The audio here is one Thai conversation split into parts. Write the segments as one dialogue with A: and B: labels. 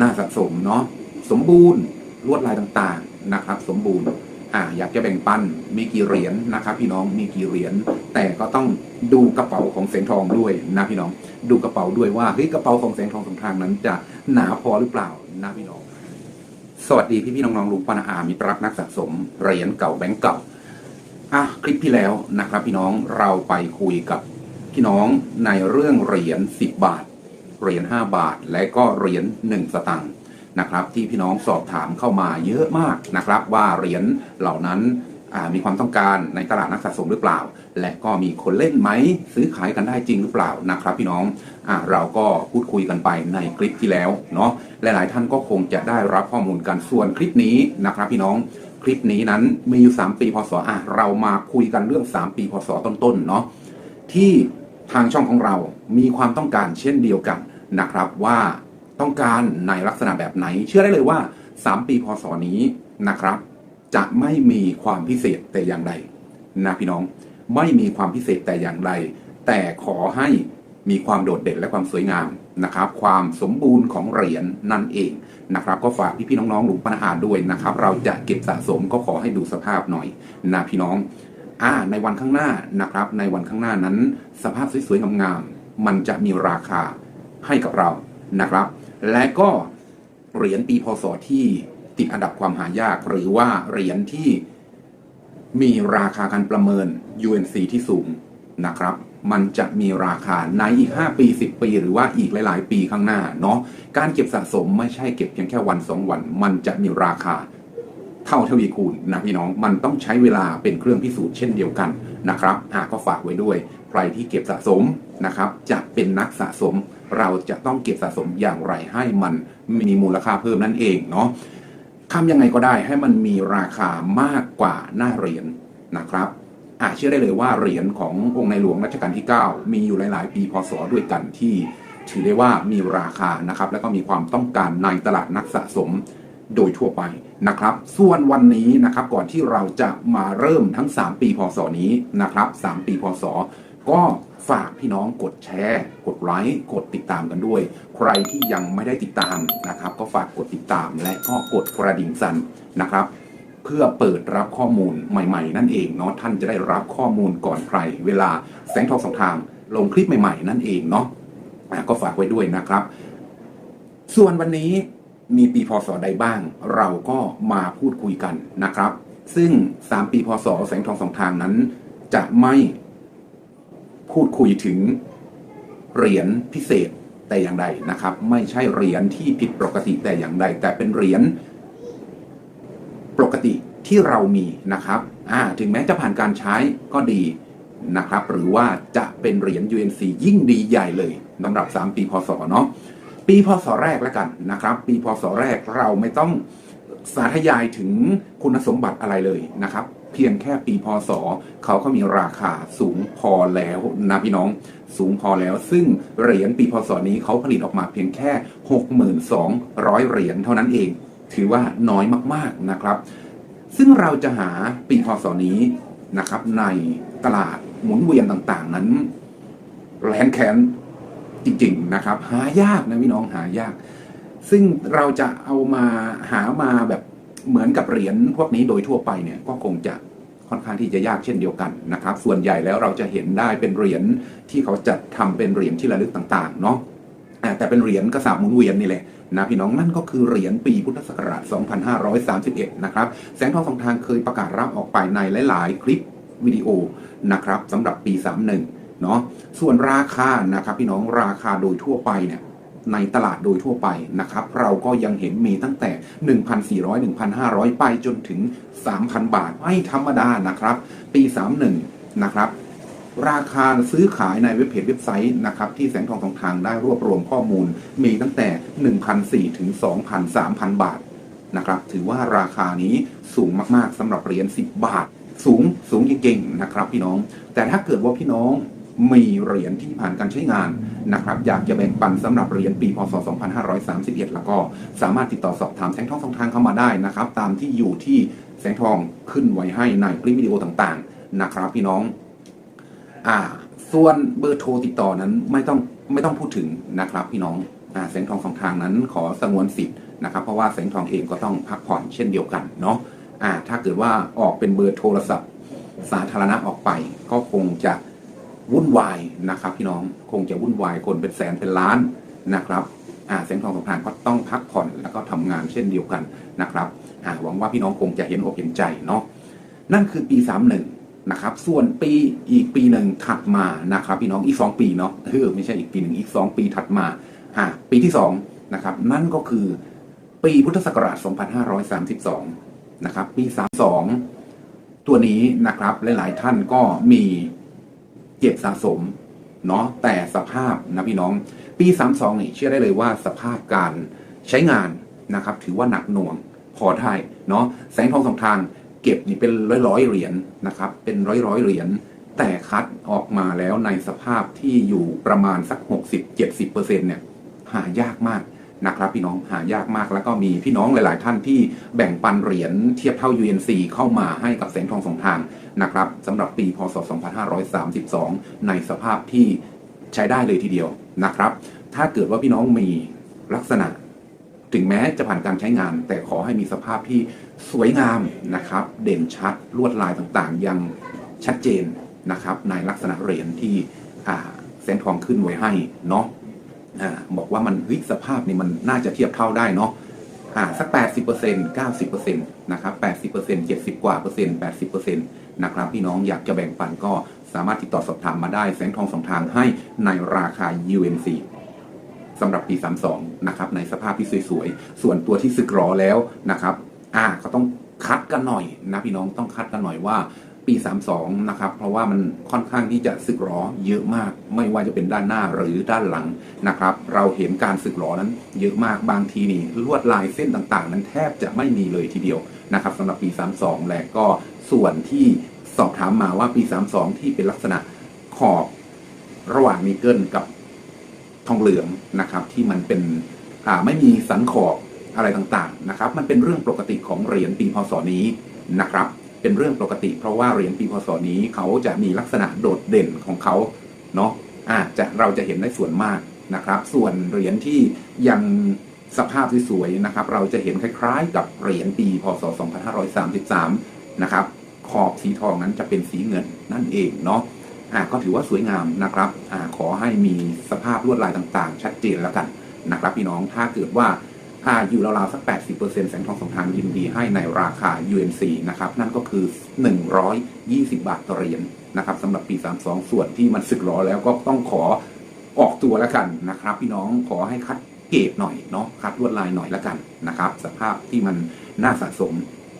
A: น่าสะสมเนาะสมบูรณ์ลวดลายต่างๆนะครับ สมบูรณ์อ่าอยากจะแบ่งปันมีกี่เหรียญนะครับ พี่น้องมีกี่เหรียญแต่ก็ต้องดูกระเป๋าของแสงทองด้วยนะพี่น้อง ดูกระเป๋าด้วยว่าเฮ้ยกระเป๋าของแสงทองสงทางนั้น จะหนาพอหรือเปล่านะพี่น้อง สวัสดีพี่พี่น้องๆลุงปานาอามิตรรักนักสะสมเหรียญเก่าแบงก์เก่าอะคลิปที่แล้วนะครับ พี่น้องเราไปคุยกับพี่น้องในเรื่องเหรียญ10 บาท เหรียญ5บาท และก็เหรียญ1สตังค์นะครับ ที่พี่น้องสอบถามเข้ามาเยอะมากนะครับ ว่าเหรียญเหล่านั้นมีความต้องการในตลาดนักสะสมหรือเปล่า และก็มีคนเล่นไหมซื้อขายกันได้จริงหรือเปล่านะครับ พี่น้องอเราก็พูดคุยกันไปในคลิปที่แล้วเนาะหลายๆท่านก็คงจะได้รับข้อมูลกันส่วนคลิปนี้นะครับ พี่น้องคลิปนี้นั้นมีอยู่ 3 ปีพศอะเรามาคุยกันเรื่อง 3 ปีพศต้นๆเนาะที่ ทางช่องของเรามีความต้องการเช่นเดียวกันนะครับว่าต้องการในลักษณะแบบไหน เชื่อได้เลยว่า 3 ปีพศนี้นะครับ จะไม่มีความพิเศษแต่อย่างใดนะพี่น้องไม่มีความพิเศษแต่อย่างใดแต่ขอให้มีความโดดเด่นและความสวยงามนะครับ ความสมบูรณ์ของเหรียญนั่นเองนะครับ ก็ฝากพี่ๆน้องๆหลุงปัญหาด้วยนะครับ เราจะเก็บสะสมก็ขอให้ดูสภาพหน่อยนะพี่น้อง อ่าในวันข้างหน้านะครับ ในวันข้างหน้านั้น สภาพสวยๆงามๆมันจะมีราคาให้กับเรานะครับ และก็เหรียญปีพศที่ติดอันดับความหายาก หรือว่าเหรียญที่มีราคาการประเมิน UNC ที่สูงนะครับ มันจะมีราคาในอีก 5 ปี 10 ปี หรือว่าอีกหลาย ๆ ปีข้างหน้าเนาะการเก็บสะสมไม่ใช่เก็บเพียงแค่วันสองวัน มันจะมีราคา เท่าทวีคูณนะพี่น้องมันต้องใช้เวลาเป็นเครื่องพิสูจน์เช่นเดียวกันนะครับอ่าก็ฝากไว้ด้วย ใครที่เก็บสะสมนะครับ จะเป็นนักสะสม เราจะต้องเก็บสะสมอย่างไรให้มันมีมูลค่าเพิ่มนั่นเองเนาะทำยังไงก็ได้ให้มันมีราคามากกว่าหน้าเหรียญนะครับอ่าเชื่อได้เลยว่าเหรียญขององค์ในหลวงรัชกาลที่ 9 มีอยู่หลาย ๆ ปีพศด้วยกันที่ ถือได้ว่ามีราคานะครับ แล้วก็มีความต้องการในตลาดนักสะสม โดยทั่วไปนะครับ ส่วนวันนี้นะครับก่อนที่เราจะมาเริ่มทั้ง 3 ปีพศนี้นะครับ 3 ปีพศ ก็ฝากพี่น้องกดแชร์ กดไลค์กดติดตามกันด้วย ใครที่ยังไม่ได้ติดตามนะครับ ก็ฝากกดติดตามและก็กดกระดิ่งสั่นนะครับเพื่อเปิดรับข้อมูลใหม่ ๆ นั่นเองเนาะท่านจะได้รับข้อมูลก่อนใคร เวลาแสงทองสองทางลงคลิปใหม่ ๆ นั่นเองเนาะอะก็ฝากไว้ด้วยนะครับ ส่วนวันนี้ มีปีพศใดบ้าง เราก็มาพูดคุยกันนะครับ ซึ่ง 3 ปีพศแสงทองสองทางนั้น จะไม่พูดคุยถึงเหรียญพิเศษแต่อย่างใดนะครับ ไม่ใช่เหรียญที่ผิดปกติแต่อย่างใด แต่เป็นเหรียญปกติที่เรามีนะครับอ่าถึงแม้จะผ่านการใช้ก็ดีนะครับ หรือว่าจะเป็นเหรียญ UNC ยิ่งดีใหญ่เลยสำหรับ 3 ปีพศเนาะ ปีพศแรกแล้วกันนะครับ ปีพศแรกเราไม่ต้องสาธยายถึงคุณสมบัติอะไรเลยนะครับ เพียงแค่ปีพศเขาก็มีราคาสูงพอแล้วนะพี่น้องสูงพอแล้ว ซึ่งเหรียญปีพศนี้เขาผลิตออกมาเพียงแค่ 62,000เหรียญเท่านั้นเอง ถือว่าน้อยมากๆนะครับ ซึ่งเราจะหาปีพศนี้นะครับในตลาดหมุนเวียนต่างๆนั้นแรงแค้น จริงๆนะครับ หายากนะพี่น้องหายาก ซึ่งเราจะเอามาหามาแบบเหมือนกับเหรียญพวกนี้โดยทั่วไปเนี่ยก็คงจะค่อนข้างที่จะยากเช่นเดียวกันนะครับ ส่วนใหญ่แล้วเราจะเห็นได้เป็นเหรียญที่เขาจัดทำเป็นเหรียญที่ระลึกต่างๆเนาะแต่เป็นเหรียญกระสาบหมุนเวียนนี่แหละนะพี่น้องนั่นก็คือเหรียญปีพุทธศักราช 2531 นะครับแสงทองสองทางเคยประกาศรับออกไปในหลาย ๆ คลิปวิดีโอนะครับสำหรับปี 31 เนาะส่วนราคานะครับพี่น้องราคาโดยทั่วไปเนี่ยในตลาดโดยทั่วไปนะครับ เราก็ยังเห็นมีตั้งแต่ 1,400 1,500 ไปจนถึง 3,000 บาท ไม่ธรรมดานะครับ ปี 31 นะครับ ราคาซื้อขายในเว็บเพจเว็บไซต์นะครับ ที่แสงทองทองทางได้รวบรวมข้อมูล มีตั้งแต่ 1,400 ถึง 2,000 3,000 บาทนะครับ ถือว่าราคานี้สูงมากๆสำหรับเหรียญ10 บาท สูงสูงจริงๆนะครับ พี่น้อง แต่ถ้าเกิดว่าพี่น้อง มีเหรียญที่ผ่านการใช้งานนะครับอยากจะแบ่งปันสำหรับเหรียญปีพศ 2531 แล้วก็สามารถติดต่อสอบถามแสงทองสองทางเข้ามาได้นะครับตามที่อยู่ที่แสงทองขึ้นไว้ให้ในคลิปวิดีโอต่างๆนะครับพี่น้องอ่าส่วนเบอร์โทรติดต่อนั้นไม่ต้องไม่ต้องพูดถึงนะครับพี่น้องอ่าแสงทองสองทางนั้นขอสงวนสิทธิ์นะครับเพราะว่าแสงทองเองก็ต้องพักผ่อนเช่นเดียวกันเนาะอ่าถ้าเกิดว่าออกเป็นเบอร์โทรศัพท์สาธารณะออกไปก็คงจะ วุ่นวายนะครับ พี่น้องคงจะวุ่นวายคนเป็นแสนเป็นล้านนะครับอ่าแสงทองสองทางก็ต้องพักผ่อนแล้วก็ทำงานเช่นเดียวกันนะครับอ่าหวังว่าพี่น้องคงจะเห็นอกเห็นใจเนาะนั่นคือปี31นะครับ ส่วนปีอีกปีหนึ่งถัดมานะครับ พี่น้องอีก2ปีเนาะเออไม่ใช่อีกปีหนึ่งอีก2ปีถัดมาอ่าปีที่2นะครับ นั่นก็คือปีพุทธศักราช 2532 นะครับ ปี 32 ตัวนี้นะครับหลาย ๆ ท่านก็มี เก็บสะสมเนาะแต่สภาพนะพี่น้อง ปี 32นี่เชื่อได้เลยว่าสภาพการใช้งานนะครับ ถือว่าหนักหน่วงพอได้เนาะแสงทองสองทางเก็บนี่เป็นร้อยร้อยเหรียญนะครับ เป็นร้อยร้อยเหรียญแต่คัดออกมาแล้วในสภาพที่อยู่ประมาณสัก 60-70%เนี่ยหายากมากนะครับพี่น้องหายากมากแล้วก็มีพี่น้องหลาย ๆ ท่านที่แบ่งปันเหรียญเทียบเท่า UNC เข้ามาให้กับแสงทองสองทาง นะครับสำหรับปีพศ 2532 ในสภาพที่ใช้ได้เลยทีเดียวนะครับ ถ้าเกิดว่าพี่น้องมีลักษณะ ถึงแม้จะผ่านการใช้งาน แต่ขอให้มีสภาพที่สวยงามนะครับ เด่นชัดลวดลายต่างๆ ยังชัดเจนนะครับ ในลักษณะเหรียญที่อ่าแสงทองขึ้นไว้ให้เนาะอ่าบอกว่ามันเฮ้ยสภาพนี่มันน่าจะเทียบเท่าได้เนาะ อ่าสัก 80% 90%นะครับ80% 70 กว่าเปอร์เซ็นต์80%นะครับพี่น้องอยากจะแบ่งปันก็สามารถติดต่อสอบถามมาได้แสงทองสองทางให้ในราคา UNC สำหรับปี 32 นะครับ ในสภาพที่สวยๆ ส่วนตัวที่สึกรอแล้วนะครับ อ่าก็ต้องคัดกันหน่อยนะพี่น้องต้องคัดกันหน่อยว่า ปี 32 นะครับ เพราะว่ามันค่อนข้างที่จะสึกหรอเยอะมาก ไม่ว่าจะเป็นด้านหน้าหรือด้านหลังนะครับ เราเห็นการสึกหรอนั้น เยอะมากบางทีนี่ลวดลายเส้นต่างๆ นั้นแทบจะไม่มีเลยทีเดียวนะครับสำหรับปี 32 และก็ส่วนที่สอบถามมาว่าปี 32 ที่เป็นลักษณะขอบระหว่างนิกเกิลกับทองเหลืองนะครับ ที่มันเป็นไม่มีสันขอบอะไรต่างๆนะครับ มันเป็นเรื่องปกติของเหรียญปีพศนี้นะครับ เป็นเรื่องปกติ เพราะว่าเหรียญปีพศนี้เขาจะมีลักษณะโดดเด่นของเขาเนาะอาจจะเราจะเห็นได้ส่วนมากนะครับ ส่วนเหรียญที่ยังสภาพสวยๆนะครับ เราจะเห็นคล้ายๆ กับเหรียญปีพศ 2533 นะครับ ขอบสีทองนั้นจะเป็นสีเงินนั่นเองเนาะอ่าก็ถือว่าสวยงามนะครับอ่าขอให้มีสภาพลวดลายต่างๆ ชัดเจนแล้วกันนะครับ พี่น้องถ้าเกิดว่า อ่าอยู่ราวๆสัก 80%แสงทองสองทางยินดีให้ในราคา UNC นะครับ นั่นก็คือ 120 บาทต่อเหรียญนะครับสำหรับปี 32 ส่วนที่มันสึกหรอแล้วก็ต้องขอออกตัวแล้วกันนะครับ พี่น้องขอให้คัดเกรดหน่อยเนาะคัดลวดลายหน่อยแล้วกันนะครับ สภาพที่มันน่าสะสม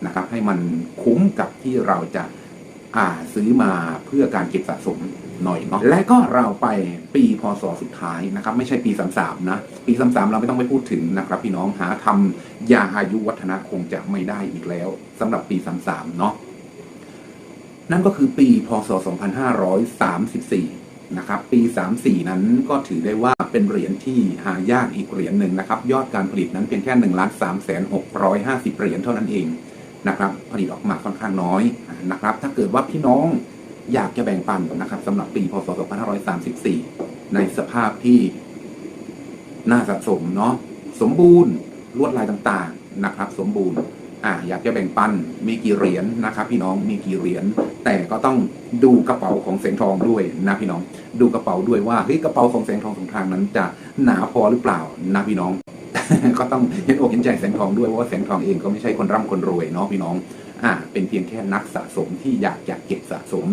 A: นะครับ ให้มันคุ้มกับที่เราจะ อ่าซื้อมาเพื่อการเก็บสะสมหน่อยเนาะและก็เราไปปีพศสุดท้ายนะครับ ไม่ใช่ปี33นะปี33เราไม่ต้องไปพูดถึงนะครับพี่น้องหาทำยาอายุวัฒนะคงจะไม่ได้อีกแล้วสำหรับปี33เนาะนั่นก็คือปีพศ 2534 นะครับ ปี 34 นั้นก็ถือได้ว่าเป็นเหรียญที่หายากอีกเหรียญหนึ่งนะครับ ยอดการผลิตนั้นเพียงแค่1ล้าน3แสน650 เหรียญเท่านั้นเอง นะครับผลิตออกมาค่อนข้างน้อยนะครับ ถ้าเกิดว่าพี่น้องอยากจะแบ่งปันนะครับสำหรับปีพศ 2534 ในสภาพที่น่าสะสมเนาะสมบูรณ์ลวดลายต่างๆนะครับ สมบูรณ์อ่าอยากจะแบ่งปันมีกี่เหรียญนะครับ พี่น้องมีกี่เหรียญแต่ก็ต้องดูกระเป๋าของแสงทองด้วยนะพี่น้อง ดูกระเป๋าด้วยว่าเฮ้ยกระเป๋าของแสงทองสองทางนั้นจะหนาพอหรือเปล่านะพี่น้อง ก็ต้องเห็นอกเห็นใจแสงทองด้วยเพราะว่าแสงทองเองก็ไม่ใช่คนร่ำคนรวยเนาะพี่น้องอ่าเป็นเพียงแค่นักสะสมที่อยากจะเก็บสะสม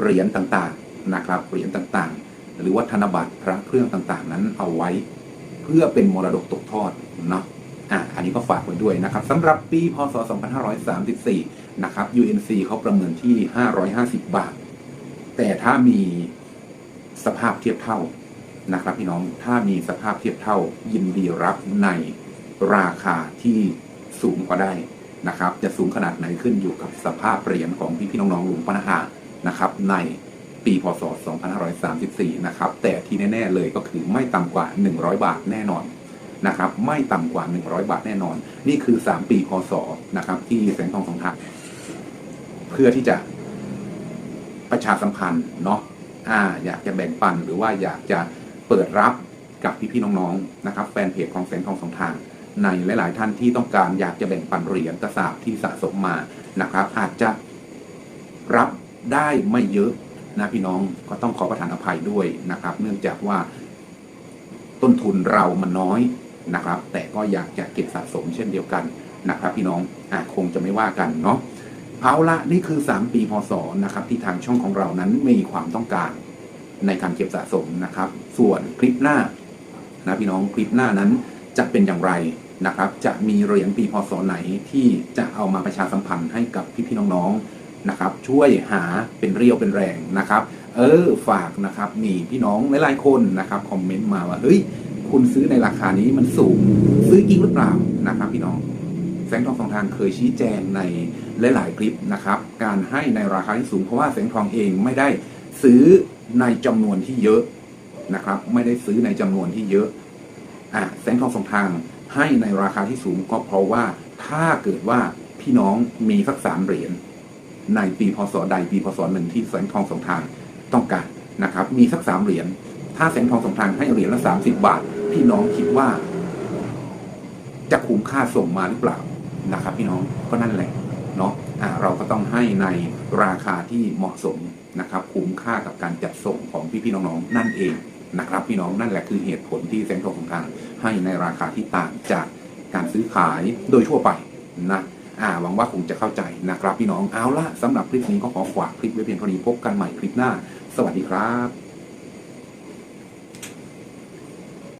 A: เหรียญต่างๆนะครับเหรียญต่างๆ หรือว่าธนบัตรพระเครื่องต่างๆ นั้นเอาไว้ เพื่อเป็นมรดกตกทอดเนาะอ่าอันนี้ก็ฝากไว้ด้วยนะครับสำหรับปีพศ 2534 นะครับ UNC เขาประเมินที่ 550 บาท แต่ถ้ามีสภาพเทียบเท่า นะครับพี่น้องถ้ามีสภาพเทียบเท่ายินดีรับในราคาที่สูงกว่าได้นะครับ จะสูงขนาดไหนขึ้นอยู่กับสภาพเหรียญของพี่พี่ๆน้องๆหลวงปนาหานะครับ ในปีพศ 2534 นะครับ แต่ที่แน่ ๆ เลยก็คือไม่ต่ำกว่า 100 บาทแน่นอนนะครับ ไม่ต่ำกว่า 100 บาทแน่นอน นี่คือ 3 ปีพศนะครับ ที่แสงทองสองทางเพื่อที่จะประชาสัมพันธ์เนาะอ่าอยากจะแบ่งปันหรือว่าอยากจะ เปิดรับกับพี่ๆน้องๆนะครับแฟนเพจของแสงทองสองทางในหลาย ๆ ท่านที่ต้องการอยากจะแบ่งปันเหรียญกระสาบที่สะสมมานะครับ อาจจะรับได้ไม่เยอะนะพี่น้องก็ต้องขอประทานอภัยด้วยนะครับ เนื่องจากว่าต้นทุนเรามันน้อยนะครับ แต่ก็อยากจะเก็บสะสมเช่นเดียวกันนะครับ พี่น้องอาคงจะไม่ว่ากันเนาะเอาละนี่คือ 3 ปีพศนะครับ ที่ทางช่องของเรานั้นมีความต้องการ ในการเก็บสะสมนะครับ ส่วนคลิปหน้านะพี่น้องคลิปหน้านั้นจะเป็นอย่างไรนะครับ จะมีเหรียญปีพศไหนที่จะเอามาประชาสัมพันธ์ให้กับพี่ๆน้องๆนะครับ ช่วยหาเป็นเรียวเป็นแรงนะครับ เออฝากนะครับ มีพี่น้องหลายๆคนนะครับคอมเมนต์มาว่าเฮ้ยคุณซื้อในราคานี้มันสูงซื้อจริงหรือเปล่านะครับ พี่น้องแสงทองสองทางเคยชี้แจงในหลาย ๆ คลิปนะครับ การให้ในราคาที่สูงเพราะว่าแสงทองเองไม่ได้ซื้อ ในจำนวนที่เยอะนะครับ ไม่ได้ซื้อในจำนวนที่เยอะอะแสงทองสองทางให้ในราคาที่สูงก็เพราะว่าถ้าเกิดว่าพี่น้องมีสักสามเหรียญในปีพศใดปีพศหนึ่งที่แสงทองสองทางต้องการนะครับ มีสักสามเหรียญถ้าแสงทองสองทางให้เหรียญละสามสิบบาท พี่น้องคิดว่า จะคุ้มค่าส่งมาหรือเปล่านะครับ พี่น้องก็นั่นแหละเนาะ เราก็ต้องให้ในราคาที่เหมาะสมนะครับคุ้มค่ากับการจัดส่งของพี่ๆน้องๆนั่นเองนะครับพี่น้องนั่นแหละคือเหตุผลที่แสงทองของทางให้ในราคาที่ต่างจากการซื้อขายโดยทั่วไปนะอ่าหวังว่าคงจะเข้าใจนะครับพี่น้องเอาละสำหรับคลิปนี้ก็ขอฝากคลิปไว้เพียงเท่านี้พบกันใหม่คลิปหน้า สวัสดีครับ